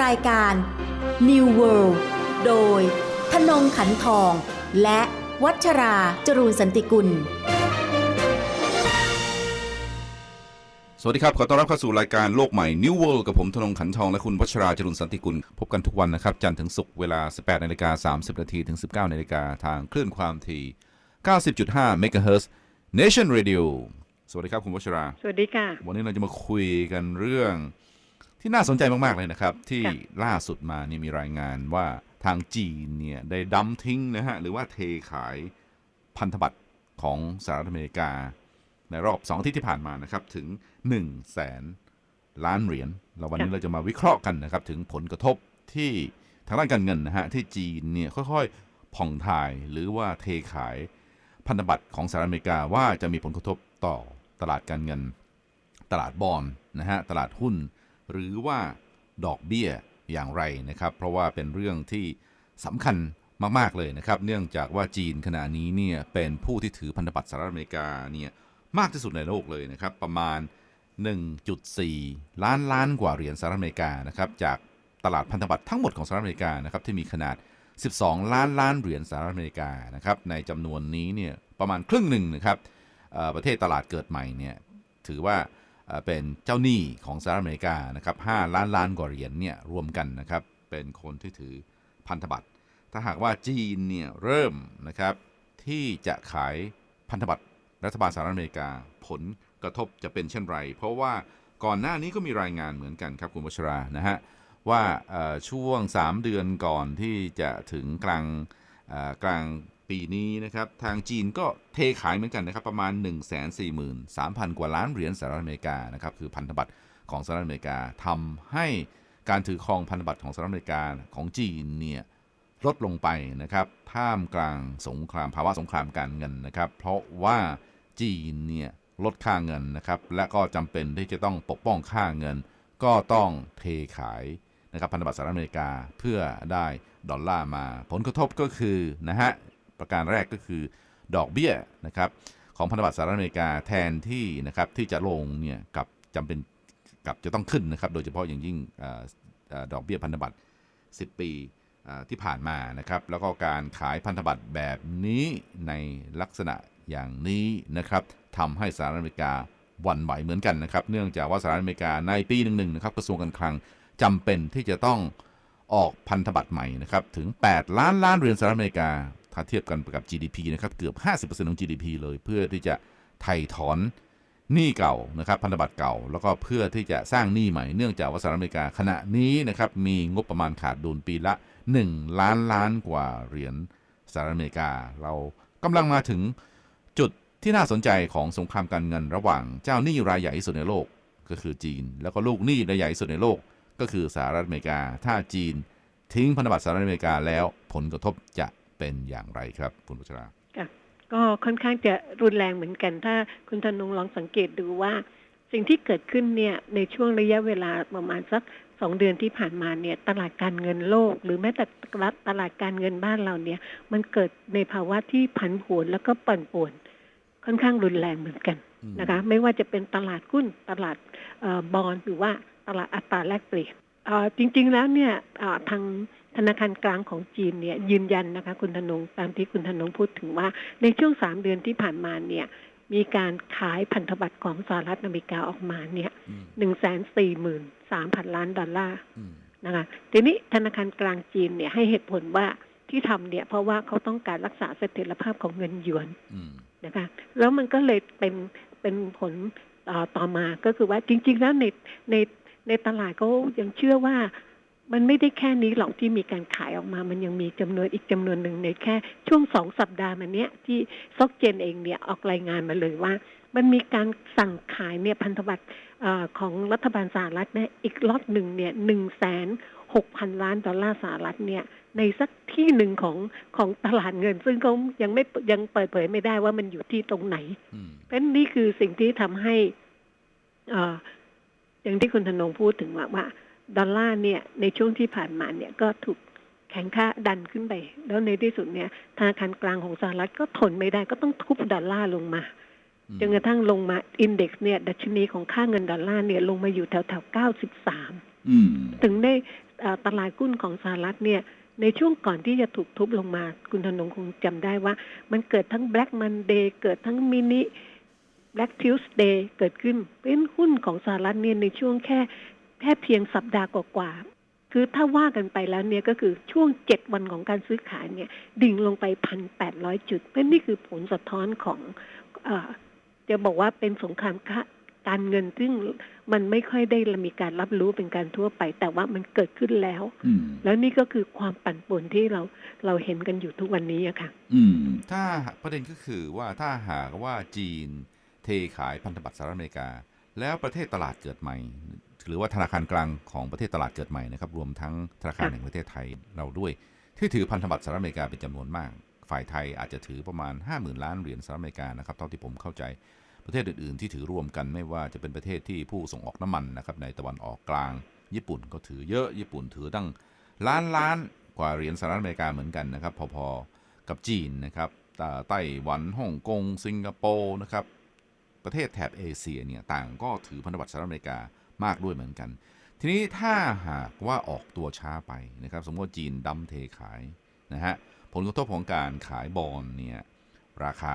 รายการ New World โดยธนงขันทอง และวัชราจรูนสันติกุล สวัสดีครับ ขอต้อนรับเข้าสู่รายการโลกใหม่ New World กับผมธนงขันทองและคุณวัชราจรุนสันติกุล พบกันทุกวันนะครับ จันทร์ถึงศุกร์เวลา 18นาฬิกา30นาทีถึง 19นาฬิกาทางคลื่นความถี่ 90.5 MHz Nation Radio สวัสดีครับคุณวัชรา สวัสดีค่ะ วันนี้เราจะมาคุยกันเรื่อง ที่น่าสนใจมาก ๆ เลยนะครับ ที่ล่าสุดมานี่มีรายงานว่าทางจีนเนี่ย ได้ดัมทิ้งนะฮะ หรือว่าเทขายพันธบัตรของสหรัฐอเมริกา ในรอบสองอาทิตย์ที่ผ่านมานะครับ ถึง1นึ่งแสนล้านเหรียญเราวันนี้เราจะมาวิเคราะห์กันนะครับ ถึงผลกระทบที่ทางด้านการเงินนะฮะ ที่จีนเนี่ย ค่อย ๆ ผ่องถ่ายหรือว่าเทขายพันธบัตรของสหรัฐอเมริกาว่าจะมีผลกระทบต่อตลาดการเงิน ตลาดบอลนะฮะตลาดหุ้น หรือว่าดอกเบี้ยอย่างไรนะครับ เพราะว่าเป็นเรื่องที่สำคัญมาก ๆ เลยนะครับ เนื่องจากว่าจีนขณะนี้เนี่ยเป็นผู้ที่ถือพันธบัตรสหรัฐอเมริกาเนี่ยมากที่สุดในโลกเลยนะครับ ประมาณ 1.4 ล้านล้านกว่าเหรียญสหรัฐอเมริกานะครับจากตลาดพันธบัตรทั้งหมดของสหรัฐอเมริกานะครับที่มีขนาด 12 ล้านล้านเหรียญสหรัฐอเมริกานะครับในจำนวนนี้เนี่ยประมาณครึ่งหนึ่งนะครับประเทศตลาดเกิดใหม่เนี่ยถือว่า เป็นเจ้าหนี้ของสหรัฐอเมริกานะครับ5ล้านล้านกว่าเหรียญเนี่ยรวมกันนะครับเป็นคนที่ถือพันธบัตร ถ้าหากว่าจีนเนี่ยเริ่มนะครับที่จะขายพันธบัตรรัฐบาลสหรัฐอเมริกาผลกระทบจะเป็นเช่นไร เพราะว่าก่อนหน้านี้ก็มีรายงานเหมือนกันครับคุณวชรานะฮะว่าช่วง 3 เดือนก่อนที่จะถึงกลางกลาง ปีนี้นะครับ ทางจีนก็เทขายเหมือนกันนะครับ ประมาณ 1 4 3 0 0 0 กว่าล้านเหรียญสหรัฐอเมริกานะครับ คือพันธบัตรของสหรัฐอเมริกาทำให้การถือครองพันธบัตรของสหรัฐอเมริกาของจีนเนี่ยลดลงไปนะครับ ท่ามกลางสงครามภาวะสงครามการเงินนะครับ เพราะว่าจีนเนี่ยลดค่าเงินนะครับ และก็จำเป็นที่จะต้องปกป้องค่าเงิน ก็ต้องเทขายนะครับพันธบัตรสหรัฐอเมริกาเพื่อได้ดอลลาร์มา ผลกระทบก็คือนะฮะ ประการแรกก็คือดอกเบี้ยนะครับของพันธบัตรสหรัฐอเมริกาแทนที่นะครับที่จะลงเนี่ยกับจำเป็นกับจะต้องขึ้นนะครับ โดยเฉพาะอย่างยิ่งออดอกเบี้ยพันธบัตร 10 ปีที่ผ่านมานะครับ แล้วก็การขายพันธบัตรแบบนี้ในลักษณะอย่างนี้นะครับทำให้สหรัฐอเมริกาหวั่นไหวเหมือนกันนะครับ เนื่องจากว่าสหรัฐอเมริกาในปีหนึ่งๆนะครับกระทรวงการคลังจำเป็นที่จะต้องออกพันธบัตรใหม่นะครับถึง 8 ล้านล้านเหรียญสหรัฐอเมริกา ถ้าเทียบกันกับ GDP นะครับเกือบ 50%ของ GDP เลยเพื่อที่จะไถ่ถอนหนี้เก่านะครับพันธบัตรเก่า แล้วก็เพื่อที่จะสร้างหนี้ใหม่เนื่องจากว่าสหรัฐอเมริกาขณะนี้นะครับมีงบประมาณขาดดุลปีละ 1 ล้านล้านกว่าเหรียญสหรัฐอเมริกา เรากำลังมาถึงจุดที่น่าสนใจของสงครามการเงินระหว่างเจ้าหนี้รายใหญ่ที่สุดในโลกก็คือจีน แล้วก็ลูกหนี้รายใหญ่ที่สุดในโลกก็คือสหรัฐอเมริกา ถ้าจีนทิ้งพันธบัตรสหรัฐอเมริกาแล้วผลกระทบจะ เป็นอย่างไรครับคุณพัชราก็ค่อนข้างจะรุนแรงเหมือนกัน ถ้าคุณธนงลองสังเกตดูว่า สิ่งที่เกิดขึ้นเนี่ยในช่วงระยะเวลาประมาณสักสองเดือนที่ผ่านมาเนี่ยตลาดการเงินโลก หรือแม้แต่ตลาดการเงินบ้านเราเนี่ย มันเกิดในภาวะที่ผันผวนแล้วก็ปั่นป่วน ค่อนข้างรุนแรงเหมือนกันอืมนะคะ ไม่ว่าจะเป็นตลาดหุ้นตลาดเออบอลหรือว่าตลาดอัตราแลกเปลี่ยนเอ่อจริง ๆ แล้วเนี่ยเอ่อทาง ธนาคารกลางของจีนเนี่ยยืนยันนะคะคุณธนงตามที่คุณธนงพูดถึงว่า ในช่วงสามเดือนที่ผ่านมาเนี่ยมีการขายพันธบัตรของสหรัฐอเมริกาออกมาเนี่ยอืมหนึ่งแสนสี่หมื่นสามพันล้านดอลลาร์อืมนะคะทีนี้ธนาคารกลางจีนเนี่ยให้เหตุผลว่าที่ทำเนี่ยเพราะว่าเขาต้องการรักษาเสถียรภาพของเงินหยวนอืมนะคะแล้วมันก็เลยเป็นเป็นผลเอ่อต่อมาก็คือว่าจริง ๆ แล้วในในในตลาดเขายังเชื่อว่า มันไม่ได้แค่นี้หรอกที่มีการขายออกมา มันยังมีจำนวนอีกจำนวนหนึ่งในแค่ช่วงสองสัปดาห์มาเนี้ยที่ซอกเจนเองเนี่ยออกรายงานมาเลยว่า มันมีการสั่งขายเนี่ยพันธบัตรเออของรัฐบาลสหรัฐเนี่ยอีกล็อตหนึ่งเนี่ยหนึ่งแสนหกพันล้านดอลลาร์สหรัฐเนี่ยในสักที่หนึ่งของของตลาดเงิน ซึ่งเขายังไม่ยังเปิดเผยไม่ได้ว่ามันอยู่ที่ตรงไหนอืมเพราะฉะนั้นนี่คือสิ่งที่ทำให้เอ่ออย่างที่คุณธนงพูดถึงว่าว่า ดอลลาร์เนี่ยในช่วงที่ผ่านมาเนี่ยก็ถูกแข็งค่าดันขึ้นไป แล้วในที่สุดเนี่ยธนาคารกลางของสหรัฐก็ทนไม่ได้ก็ต้องทุบดอลลาร์ลงมาอืมจนกระทั่งลงมาอินเด็กซ์เนี่ย ดัชนีของค่าเงินดอลลาร์เนี่ยลงมาอยู่แถวแถวๆ93อืมถึงได้เอ่อตลาดหุ้นของสหรัฐเนี่ย ในช่วงก่อนที่จะถูกทุบลงมา คุณธนงคงจำได้ว่า มันเกิดทั้ง Black Monday เกิดทั้งมินิ Black Tuesday เกิดขึ้น เป็นหุ้นของสหรัฐเนี่ยในช่วงแค่ แค่เพียงสัปดาห์กว่าๆคือถ้าว่ากันไปแล้วเนี่ยก็คือช่วงเจ็ดวันของการซื้อขายเนี่ย ดิ่งลงไปพันแปดร้อยจุดเป็นนี่คือผลสะท้อนของเออจะบอกว่าเป็นสงครามค้าการเงินซึ่งมันไม่ค่อยได้มีการรับรู้เป็นการทั่วไป แต่ว่ามันเกิดขึ้นแล้วอืมแล้วนี่ก็คือความปั่นป่วนที่เราเราเห็นกันอยู่ทุกวันนี้อะค่ะ อืม ถ้าประเด็นก็คือว่าถ้าหากว่าจีนเทขายพันธบัตรสหรัฐอเมริกา แล้วประเทศตลาดเกิดใหม่ หรือว่าธนาคารกลางของประเทศตลาดเกิดใหม่นะครับ รวมทั้งธนาคารแห่งประเทศไทยเราด้วย ที่ถือพันธบัตรสหรัฐอเมริกาเป็นจำนวนมาก ฝ่ายไทยอาจจะถือประมาณ 50,000 ล้านเหรียญสหรัฐอเมริกานะครับเท่าที่ผมเข้าใจประเทศอื่น ๆ ที่ถือรวมกันไม่ว่าจะเป็นประเทศที่ผู้ส่งออกน้ำมันนะครับในตะวันออกกลาง ญี่ปุ่นก็ถือเยอะญี่ปุ่นถือตั้งล้านล้านกว่าเหรียญสหรัฐอเมริกาเหมือนกันนะครับ พอๆกับจีนนะครับไต้หวันฮ่องกง สิงคโปร์นะครับ ประเทศแถบเอเชียเนี่ยต่างก็ถือพันธบัตรสหรัฐอเมริกามากด้วยเหมือนกัน ทีนี้ถ้าหากว่าออกตัวช้าไปนะครับสมมติว่าจีนดั้มเทขายนะฮะผลกระทบของการขายบอลเนี่ยราคา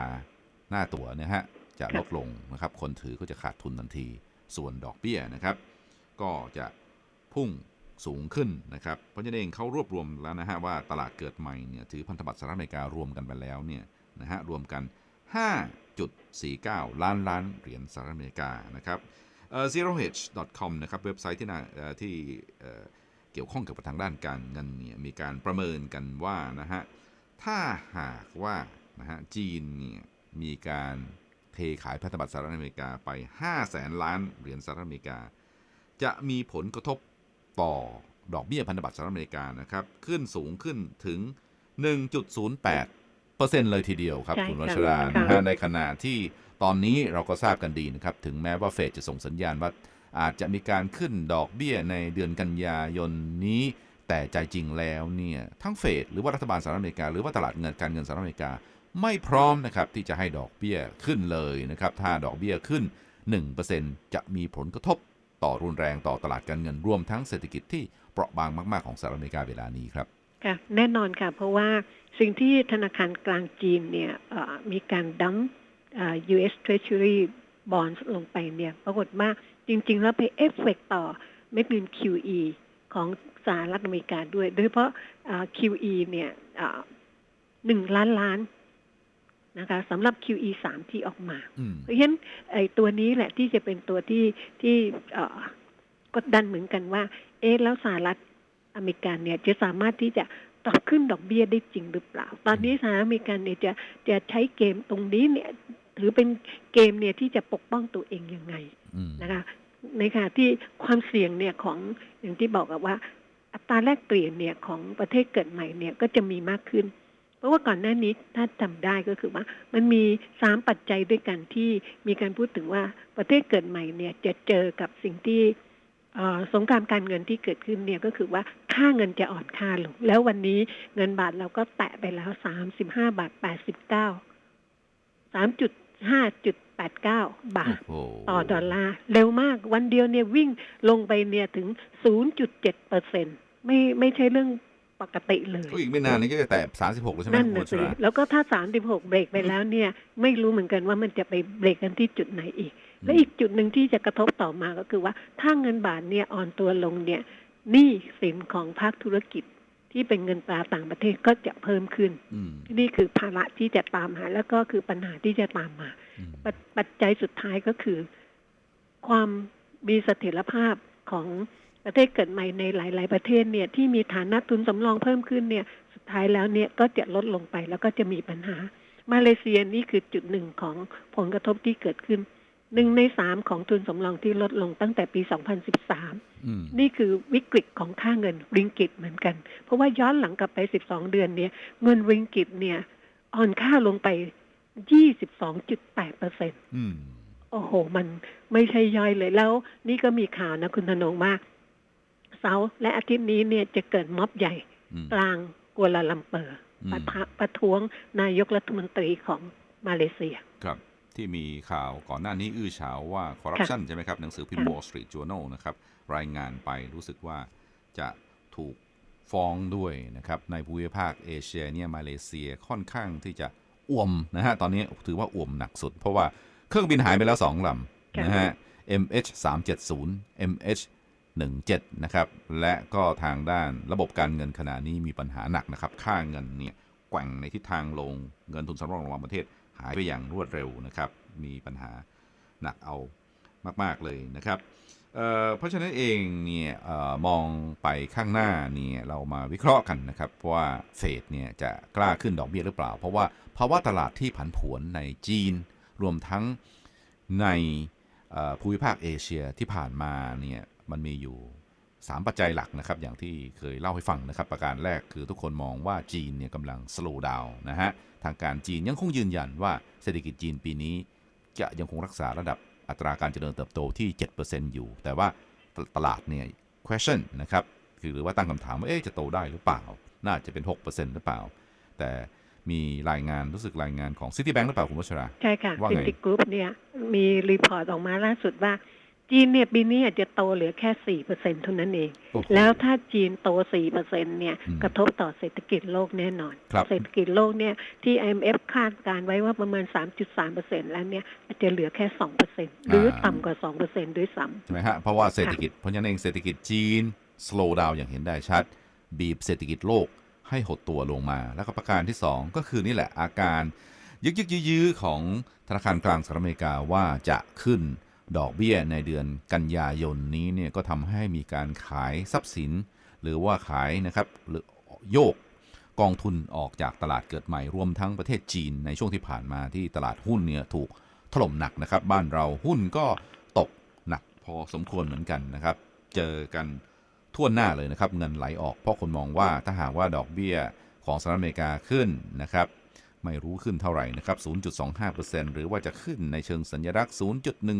หน้าตั๋วนี่ยฮะจะลดลงนะครับคนถือก็จะขาดทุนทันที ส่วนดอกเบี้ยนะครับ ก็จะพุ่งสูงขึ้นนะครับ เพราะฉะนั้นเองเขารวบรวมแล้วนะฮะว่าตลาดเกิดใหม่เนี่ยถือพันธบัตรสหรัฐอเมริการวมกันไปแล้วเนี่ยนะฮะรวมกัน 5.49 ล้านล้านเหรียญสหรัฐอเมริกานะครับเอ่อ zeroh.com นะครับเว็บไซต์ที่นาที่เอ่อเกี่ยวข้องกับทางด้านการเงินเนี่ยมีการประเมินกันว่านะฮะถ้าหากว่านะฮะจีนเนี่ยมีการเทขายพันธบัตรสหรัฐอเมริกาไป 5 แสนล้านเหรียญสหรัฐอเมริกา จะมีผลกระทบต่อดอกเบี้ยพันธบัตรสหรัฐอเมริกานะครับขึ้นสูงขึ้นถึง 1.08 เปอร์เซ็นต์เลยทีเดียวครับ ใช่คุณค่ะวัชราค่ะนะฮะในขณะที่ตอนนี้เราก็ทราบกันดีนะครับ ถึงแม้ว่าเฟดจะส่งสัญญาณว่าอาจจะมีการขึ้นดอกเบี้ยในเดือนกันยายนนี้ แต่ใจจริงแล้วเนี่ยทั้งเฟดหรือว่ารัฐบาลสหรัฐอเมริกาหรือว่าตลาดเงินการเงินสหรัฐอเมริกา ไม่พร้อมนะครับที่จะให้ดอกเบี้ยขึ้นเลยนะครับ ถ้าดอกเบี้ยขึ้น 1%จะมีผลกระทบต่อรุนแรงต่อตลาดการเงินรวมทั้งเศรษฐกิจที่เปราะบางมาก ๆ ของสหรัฐอเมริกาเวลานี้ครับ ค่ะแน่นอนค่ะ เพราะว่าสิ่งที่ธนาคารกลางจีนเนี่ยเอ่อมีการดั้มเอ่อ US Treasury Bonds ลงไปเนี่ย ปรากฏว่าจริง ๆ แล้วไปเอฟเฟกต่อเม็ดเงิน QE ของสหรัฐอเมริกาด้วย โดยเฉพาะเอ่อ QE เนี่ยหนึ่งล้านล้านนะคะสำหรับ QE สามที่ออกมาอืมเพราะฉะนั้นไอ้ตัวนี้แหละที่จะเป็นตัวที่ที่เอ่อกดดันเหมือนกันว่า เอ๊ะแล้วสหรัฐ อเมริกาเนี่ยจะสามารถที่จะปรับขึ้นดอกเบี้ยได้จริงหรือเปล่า ตอนนี้สหรัฐอเมริกาเนี่ยจะจะใช้เกมตรงนี้เนี่ยถือเป็นเกมเนี่ยที่จะปกป้องตัวเองยังไงอืมนะคะในขณะที่ความเสี่ยงเนี่ยของอย่างที่บอกกับว่า อัตราแลกเปลี่ยนเนี่ยของประเทศเกิดใหม่เนี่ยก็จะมีมากขึ้น เพราะว่าก่อนหน้านี้ถ้าจำได้ก็คือว่า มันมีสามปัจจัยด้วยกันที่มีการพูดถึงว่าประเทศเกิดใหม่เนี่ยจะเจอกับสิ่งที่เอ่อ สงครามการเงินที่เกิดขึ้นเนี่ยก็คือว่าค่าเงินจะอ่อนค่าลง แล้ววันนี้เงินบาทเราก็แตะไปแล้วสามสิบห้าบาทแปดสิบเก้าสามจุดห้าจุดแปดเก้าบาทโอ้โหต่อดอลลาร์เร็วมากวันเดียวเนี่ยวิ่งลงไปเนี่ยถึง0.7เปอร์เซ็นไม่ไม่ใช่เรื่องปกติเลยก็อีกไม่นานนี้ก็จะแตะ36แล้วใช่ไหมนั่นคุณนะวัชสิราแล้วก็ถ้า36เบรกไปแล้วเนี่ย ไม่รู้เหมือนกันว่ามันจะไปเบรกกันที่จุดไหนอีก และอีกจุดหนึ่งที่จะกระทบต่อมาก็คือว่า ถ้าเงินบาทเนี่ยอ่อนตัวลงเนี่ยหนี้สินของภาคธุรกิจที่เป็นเงินตราต่างประเทศก็จะเพิ่มขึ้นอืมนี่คือภาระที่จะตามมาแล้วก็คือปัญหาที่จะตามมาอืมปัจปัจจัยสุดท้ายก็คือ ความมีเสถียรภาพของประเทศเกิดใหม่ในหลาย ๆ ประเทศเนี่ยที่มีฐานะทุนสำรองเพิ่มขึ้นเนี่ย สุดท้ายแล้วเนี่ยก็จะลดลงไปแล้วก็จะมีปัญหา มาเลเซียนี่คือจุดหนึ่งของผลกระทบที่เกิดขึ้น หนึ่งในสามของทุนสำรองที่ลดลงตั้งแต่ปี 2013อืมนี่คือวิกฤตของค่าเงินริงกิตเหมือนกัน เพราะว่าย้อนหลังกลับไป 12 เดือนเนี่ย เงินริงกิตเนี่ยอ่อนค่าลงไป 22.8เปอร์เซ็นอืมโอ้โห มันไม่ใช่ย่อยเลยแล้ว นี่ก็มีข่าวนะคุณธนงว่าเสาร์และอาทิตย์นี้เนี่ยจะเกิดม็อบใหญ่อืมกลางกัวลาลัมเปอร์อืมปะทะประท้วงนายกรัฐมนตรีของมาเลเซียครับ ที่มีข่าวก่อนหน้านี้อื้อฉาวว่าคอร์รัปชันใช่ไหมครับ หนังสือพิมพ์ค่ะ Wall Street Journal นะครับ รายงานไปรู้สึกว่าจะถถูกฟ้องด้วยนะครับ ในภูมิภาคเอเชียเนี่ยมาเลเซียค่อนข้างที่จะอ่วมนะฮะ ตอนนี้ถือว่าอ่วมหนักสุด เพราะว่าเครื่องบินหายไปแล้วสองลำนะฮะ MH 370 MH 17นะครับ และก็ทางด้านระบบการเงินขณะนี้มีปัญหาหนักนะครับ ค่าเงินเนี่ยแกว่งในทิศทางลงเงินทุนสำรองระหว่างประเทศ หายไปอย่างรวดเร็วนะครับมีปัญหาหนักเอามาก ๆ เลยนะครับเเพราะฉะนั้นเองเนี่ยออมองไปข้างหน้าเนี่ยเรามาวิเคราะห์กันนะครับว่าเฟดเนี่ยจะกล้าขึ้นดอกเบี้ยหรือเปล่า เพราะว่าภาวะตลาดที่ผันผวนในจีน รวมทั้งในภูมิภาคเอเชียที่ผ่านมาเนี่ยมันมีอยู่ 3 ปัจจัยหลักนะครับ อย่างที่เคยเล่าให้ฟังนะครับ ประการแรกคือทุกคนมองว่าจีนเนี่ยกำลัง slow down นะฮะ ทางการจีนยังคงยืนยันว่าเศรษฐกิจจีนปีนี้ จะยังคงรักษาระดับอัตราการเจริญเติบโตที่ 7%อยู่ แต่ว่าตตลาดเนี่ย question นะครับ คือหรือว่าตั้งคำถามว่าเอ๊ะจะโตได้หรือเปล่า น่าจะเป็น 6%หรือเปล่า แต่มีรายงานรู้สึกรายงานของ Citibank หรือเปล่าคุณวัชรา ใช่ค่ะว่าซิไงติกรุ๊ปเนี่ยมีรีพอร์ตออกมาล่าสุดว่า จีนเนี่ยปีนี้อาจจะโตเหลือแค่สี่เปอร์เซ็นเท่านั้นเองโอ้โหแล้วถ้าจีนโตสี่เปอร์เซ็นเนี่ยอืมกระทบต่อเศรษฐกิจโลกแน่นอนครับเศรษฐกิจโลกเนี่ยที่ IMF คาดการไว้ว่าประมาณ3.3เปอร์เซ็นแล้วเนี่ยอาจจะเหลือแค่สองเปอร์เซ็นหรือต่ำกว่าสองเปอร์เซ็นด้วยซ้ำใช่ไหมฮะเพราะว่าเศรษฐกิจเพราะฉะนั้นเองเศรษฐกิจจีน slow down อย่างเห็นได้ชัด บีบเศรษฐกิจโลกให้หดตัวลงมา แล้วก็ประการที่ 2 ก็คือนี่แหละอาการ ยึกยึกยื้อยื้อของธนาคารกลางสหรัฐอเมริกาว่าจะขึ้น ดอกเบี้ยในเดือนกันยายนนี้เนี่ยก็ทำให้มีการขายทรัพย์สิน หรือว่าขายนะครับหรือโยกกองทุนออกจากตลาดเกิดใหม่รวมทั้งประเทศจีนในช่วงที่ผ่านมาที่ตลาดหุ้นเนี่ยถูกถล่มหนักนะครับ บ้านเราหุ้นก็ตกหนักพอสมควรเหมือนกันนะครับ เจอกันทั่วหน้าเลยนะครับ เงินไหลออกเพราะคนมองว่าถ้าหากว่าดอกเบี้ยของสหรัฐอเมริกาขึ้นนะครับ ไม่รู้ขึ้นเท่าไหร่นะครับ 0.25%หรือว่าจะขึ้นในเชิงสัญลักษณ์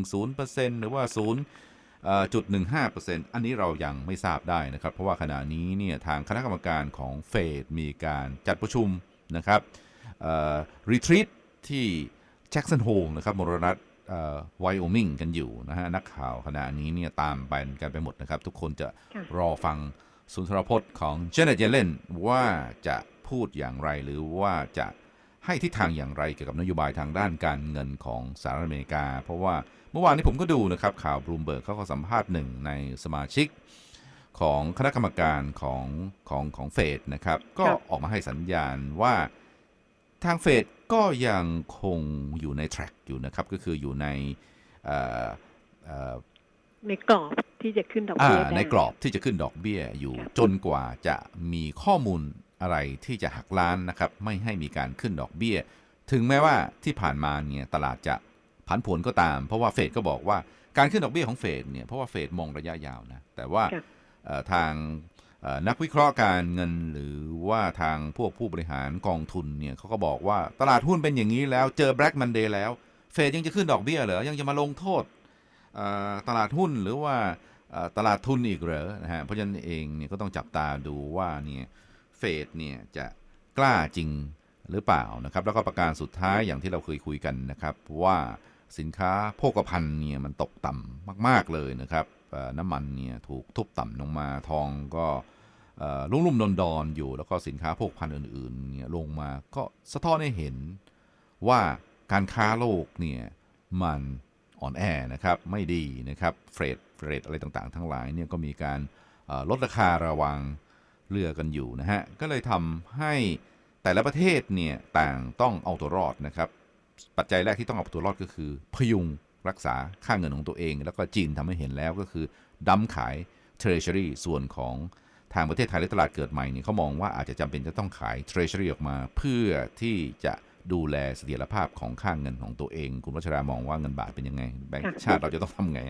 0.10%หรือว่า0เอ่อจุด15%อันนี้เรายังไม่ทราบได้นะครับ เพราะว่าขณะนี้เนี่ยทางคณะกรรมการของเฟดมีการจัดประชุมนะครับรีทรีตที่แจ็กสันโฮลนะครับมรรัฐไวโอมิงกันอยู่นะฮะนักข่าวขณะนี้เนี่ยตามไปกันไปหมดนะครับ ทุกคนจะค่ะรอฟังสุนทรพจน์ของเจเนตเยเลนว่าจะพูดอย่างไรหรือว่าจะ ให้ทิศทางอย่างไรเกี่ยวกับนโยบายทางด้านการเงินของสหรัฐอเมริกา เพราะว่าเมื่อวานนี้ผมก็ดูนะครับข่าวบลูมเบิร์กเขาก็สัมภาษณ์หนึ่งในสมาชิกของคณะกรรมการของของของเฟดนะครับ ก็ออกมาให้สัญญาณว่าทางเฟดก็ยังคงอยู่ในแทร็กอยู่นะครับ ก็คืออยู่ในในกรอบที่จะขึ้นดอกเบี้ยในกรอบที่จะขึ้นดอกเบี้ยอยู่จนกว่าจะมีข้อมูล อะไรที่จะหักล้านนะครับไม่ให้มีการขึ้นดอกเบี้ย ถึงแม้ว่าที่ผ่านมาเนี่ยตลาดจะผันผวนก็ตาม เพราะว่าเฟดก็บอกว่าการขึ้นดอกเบี้ยของเฟดเนี่ยเพราะว่าเฟดมองระยะยาวนะแต่ว่าครับเอ่อทางเอ่อนักวิเคราะห์การเงินหรือว่าทางพวกผู้บริหารกองทุนเนี่ยเขาก็บอกว่าตลาดหุ้นเป็นอย่างนี้แล้วเจอแบล็กมันเดย์แล้วเฟดยังจะขึ้นดอกเบี้ยเหรอยังจะมาลงโทษเอ่อตลาดหุ้นหรือว่าเอ่อตลาดทุนอีกเหรอนะฮะเพราะฉะนั้นเองเนี่ยก็ต้องจับตาดูว่าเนี่ย เฟดเนี่ยจะกล้าจริงหรือเปล่านะครับ แล้วก็ประการสุดท้ายอย่างที่เราเคยคุยกันนะครับ ว่าสินค้าโภคภัณฑ์เนี่ยมันตกต่ำมาก ๆเลยนะครับน้ำมันเนี่ยถูกทุบต่ำลงมาทองก็ลุ่มลุ่มดอนดอนอยู่ แล้วก็สินค้าโภคภัณฑ์อื่นๆเนี่ยลงมาก็สะท้อนให้เห็นว่าการค้าโลกเนี่ยมันอ่อนแอนะครับไม่ดีนะครับเฟรดเฟรดอะไรต่างๆ ทั้งหลายเนี่ยก็มีการลดราคาระวัง เรือกันอยู่นะฮะ ก็เลยทำให้แต่ละประเทศเนี่ยต่างต้องเอาตัวรอดนะครับ ปัจจัยแรกที่ต้องเอาตัวรอดก็คือ พยุงรักษาค่าเงินของตัวเอง แล้วก็จีนทำให้เห็นแล้วก็คือดั้มขาย Treasury ส่วนของทางประเทศไทยและตลาดเกิดใหม่เนี่ยเขามองว่าอาจจะจำเป็นจะต้องขาย Treasury ออกมา เพื่อที่จะดูแลเสถียรภาพของค่าเงินของตัวเอง คุณวัชรามองว่าเงินบาทเป็นยังไง แบงก์ชาติเราจะต้องทำไง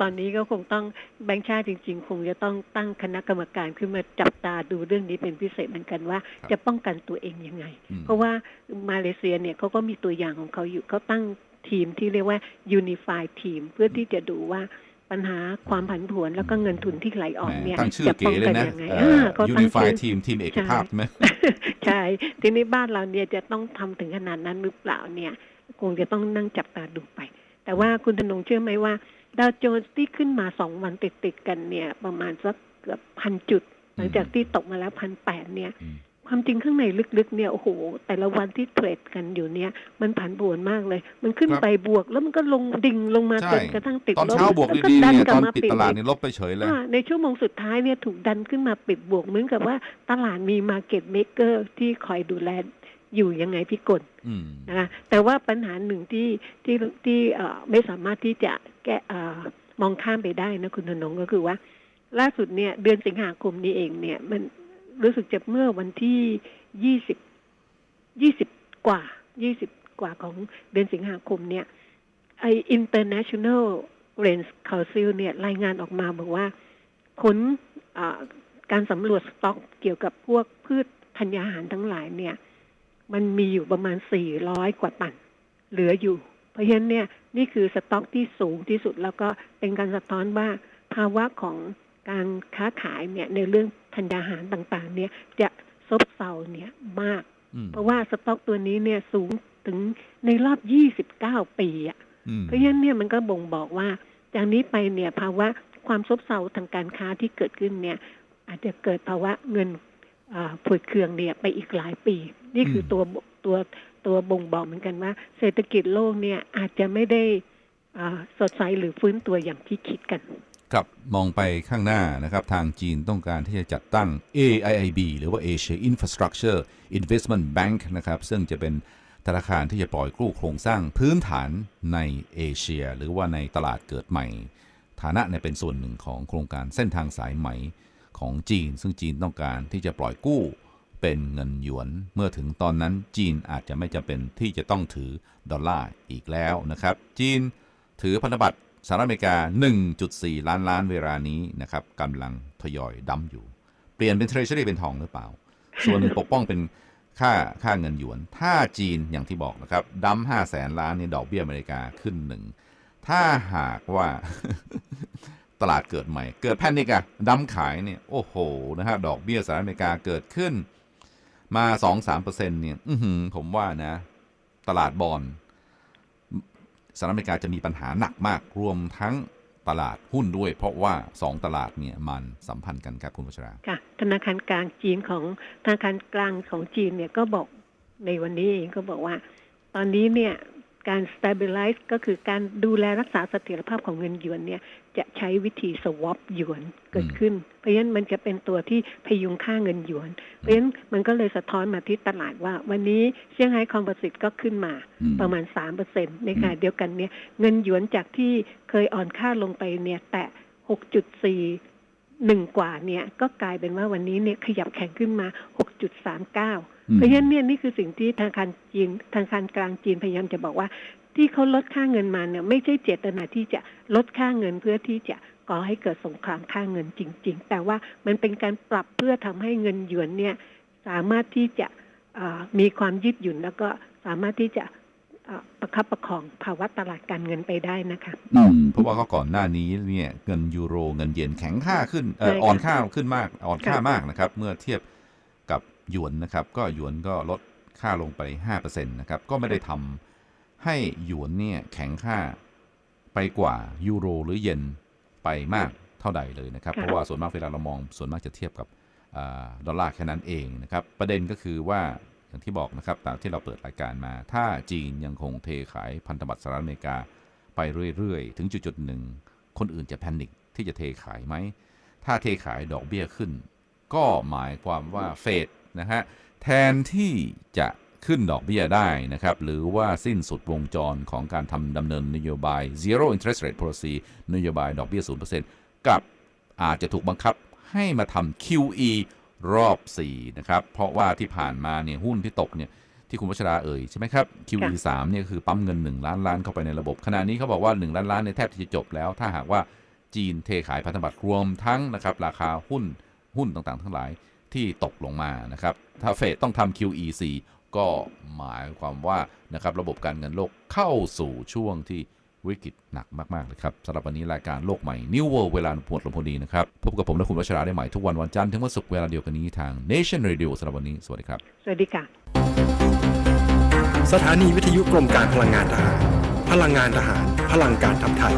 ตอนนี้ก็คงต้องแบงค์ชาติจริง ๆ คงจะต้องตั้งคณะกรรมการขึ้นมาจับตาดูเรื่องนี้เป็นพิเศษเหมือนกันว่าครับจะป้องกันตัวเองยังไงอืมเพราะว่ามาเลเซียเนี่ยเขาก็มีตัวอย่างของเขาอยู่เขาตั้งทีมที่เรียกว่า Unified Team เพื่อที่จะดูว่าปัญหาความผันผวนแล้วก็เงินทุนที่ไหลออกแหมเนี่ยตั้งชื่อจะเก๋ป้องเลกัยนะยังไงเอ่อ่าอเขาตั้ง Unify ชื่อ Team ทีมเอกภาพใช่ไหมใช่ ทีนี้บ้านเราเนี่ยจะต้องทำถึงขนาดนั้นหรือเปล่าเนี่ย คงจะต้องนั่งจับตาดูไป แต่ว่าคุณธนงเชื่อไหมว่า ดาวโจนส์ที่ขึ้นมาสองวันติดติดๆกันเนี่ย ประมาณสักเกือบพันจุด หลังจากที่ตกมาแล้วพันแปดเนี่ยอืมความจริงข้างในลึกๆ เนี่ยโอ้โห แต่ละวันที่เทรดกันอยู่เนี่ย มันผันผวนมากเลย มันขึ้นครับไปบวก แล้วมันก็ลงดิ่งลงมาใช่จนกระทั่งติดตอนลบเช้าบวกแล้ดีๆดัเนี่ยกลัตอนมาปิดปิดตลาดอีกนี่ลบไปเฉยเลยอ่าในชั่วโมงสุดท้ายเนี่ยถูกดันขึ้นมาปิดบวกเหมือนกับว่าตลาดมีมาเก็ตเม k เกอร์ที่คอยดูแลอยู่ยังไงพี่กลอืมนะคะแต่ว่าปัญหาหนึ่งที่ที่ที่เอ่อไม่สามารถที่จะ แกอมองข้ามไปได้นะคุณธนงก็คือว่า ล่าสุดเนี่ย เดือนสิงหาคมนี้เองเนี่ย มันรู้สึกจะเมื่อวันที่ยี่สิบยี่สิบกว่ายี่สิบกว่าของเดือนสิงหาคมเนี่ยไอ International Range Council เนี่ย รายงานออกมาบอกว่าผลการสำรวจสต็อกเกี่ยวกับพวกพืชธัญญาหารทั้งหลายเนี่ย มันมีอยู่ประมาณ 400 กว่าตัน เหลืออยู่ เพราะฉะนั้นเนี่ยนี่คือสต็อกที่สูงที่สุดแล้วก็เป็นการสะท้อนว่าภาวะของการค้าขายเนี่ยในเรื่องธัญญาหารต่างๆ เนี่ยจะซบเซาเนี่ยมากอืมเพราะว่าสต็อกตัวนี้เนี่ยสูงถึงในรอบ 29 ปีอะอืมเพราะฉะนั้นเนี่ยมันก็บ่งบอกว่า จากนี้ไปเนี่ยภาวะความซบเซาทางการค้าที่เกิดขึ้นเนี่ย อาจจะเกิดภาวะเงินอ่าผุดเคืองเนี่ยไปอีกหลายปี นี่คือตัว ตัวตัวบ่งบอกเหมือนกันว่า เศรษฐกิจโลกเนี่ยอาจจะไม่ได้สดใสหรือฟื้นตัวอย่างที่คิดกัน ครับมองไปข้างหน้านะครับ ทางจีนต้องการที่จะจัดตั้ง AIIB หรือว่า Asia Infrastructure Investment Bank นะครับ ซึ่งจะเป็นธนาคารที่จะปล่อยกู้โครงสร้างพื้นฐานในเอเชีย หรือว่าในตลาดเกิดใหม่ ฐานะเนี่ยเป็นส่วนหนึ่งของโครงการเส้นทางสายไหมของจีน ซึ่งจีนต้องการที่จะปล่อยกู้ เป็นเงินหยวน เมื่อถึงตอนนั้นจีนอาจจะไม่จำเป็นที่จะต้องถือดอลลาร์อีกแล้วนะครับ จีนถือพันธบัตรสหรัฐอเมริกา 1.4 ล้านล้านเวลานี้นะครับกำลังทยอยดั้มอยู่ เปลี่ยนเป็นเทรเชอรี่เป็นทองหรือเปล่า ส่วนหนึ่งปกป้องเป็นค่าค่าเงินหยวน ถ้าจีนอย่างที่บอกนะครับดั้ม5แสนล้านเนี่ยดอกเบี้ยอเมริกาขึ้นหนึ่งถ้าหากว่าตลาดเกิดใหม่ เกิดแพนิกอะดั้มขายเนี่ยโอ้โหนะฮะดอกเบี้ยสหรัฐอเมริกาเกิดขึ้น มาสองสามเปอร์เซ็นต์เนี่ยผมว่านะ ตลาดบอลสหรัฐอเมริกาจะมีปัญหาหนักมากรวมทั้งตลาดหุ้นด้วย เพราะว่า2ตลาดเนี่ยมันสัมพันธ์กันครับคุณวัชราค่ะธนาคารกลางจีนของธนาคารกลางของจีนเนี่ยก็บอกในวันนี้เองก็บอกว่า ตอนนี้เนี่ย การ stabilize ก็คือการดูแลรักษาเสถียรภาพของเงินหยวนเนี่ยจะใช้วิธี swap หยวนเกิดขึ้น เพราะฉะนั้นมันจะเป็นตัวที่พยุงค่าเงินหยวน เพราะฉะนั้นมันก็เลยสะท้อนมาที่ตลาดว่า วันนี้เซี่ยงไฮ้คอมโพสิตก็ขึ้นมาอืมประมาณ3%ในขณะเดียวกันเนี่ยเงินหยวนจากที่เคยอ่อนค่าลงไปเนี่ยแตะ6.4หนึ่งกว่าเนี่ยก็กลายเป็นว่าวันนี้เนี่ยขยับแข็งขึ้นมา 6.39 เพราะฉะนั้นเนี่ยนี่คือสิ่งที่ธนาคารจีนธนาคารกลางจีนพยายามจะบอกว่า ที่เขาลดค่าเงินมาเนี่ยไม่ใช่เจตนาที่จะลดค่าเงินเพื่อที่จะก่อให้เกิดสงครามค่าเงินจริง ๆ แต่ว่ามันเป็นการปรับเพื่อทำให้เงินหยวนเนี่ยสามารถที่จะเอ่อมีความยืดหยุ่นแล้วก็สามารถที่จะเอ่อประคับประคองภาวะตลาดการเงินไปได้นะคะ อืมเพราะว่าก็ก่อนหน้านี้เนี่ยเงินยูโรเงินเยนแข็งค่าขึ้นเอ่อใช่ค่ะอ่อนค่าขึ้นมากอ่อนค่าค่ะมากนะครับ เมื่อเทียบกับ หยวนนะครับ ก็หยวนก็ลดค่าลงไป 5%นะครับ ก็ไม่ได้ทำให้หยวนเนี่ยแข็งค่าไปกว่ายูโรหรือเยนไปมากเท่าใดเลยนะครับค่ะเพราะว่าส่วนมากเวลาเรามองส่วนมากจะเทียบกับอาดอลลาร์แค่นั้นเองนะครับ ประเด็นก็คือว่าอย่างที่บอกนะครับตามที่เราเปิดรายการมา ถ้าจีนยังคงเทขายพันธบัตรสหรัฐอเมริกาไปเรื่อยๆ ถึงจุดๆหนึ่งคนอื่นจะแพนิคที่จะเทขายไหม ถ้าเทขายดอกเบี้ยขึ้น ก็หมายความว่าเฟด นะฮะแทนที่จะขึ้นดอกเบี้ยได้นะครับ หรือว่าสิ้นสุดวงจรของการทำดำเนินนโยบาย zero interest rate policy นโยบายดอกเบี้ย 0%กับอาจจะถูกบังคับให้มาทำ QE รอบ 4 นะครับ เพราะว่าที่ผ่านมาเนี่ยหุ้นที่ตกเนี่ยที่คุณวัชราเอ่ยใช่ไหมครับ QE 3เนี่ยคือปั๊มเงิน 1 ล้านล้านเข้าไปในระบบ ขณะนี้เขาบอกว่า 1 ล้านล้านในยแทบที่จะจบแล้ว ถ้าหากว่าจีนเทขายพันธบัตรรวมทั้งนะครับราคาหุ้นหุ้นต่างๆ ทั้งหลาย ที่ตกลงมานะครับ ถ้าเฟดต้องทำ QE 4 ก็หมายความว่านะครับระบบการเงินโลกเข้าสู่ช่วงที่วิกฤตหนักมาก ๆ เลยครับสำหรับวันนี้รายการโลกใหม่ New World เวลาปวดลมพอดีนะครับ พบกับผมและคุณวัชราได้ใหม่ทุกวันวันจันทร์ถึงวันศุกร์เวลาเดียวกันนี้ทาง Nation Radio สำหรับวันนี้ สวัสดีครับ สวัสดีค่ะ สถานีวิทยุกรมการพลังงานทหาร พลังงานทหาร พลังการทำไทย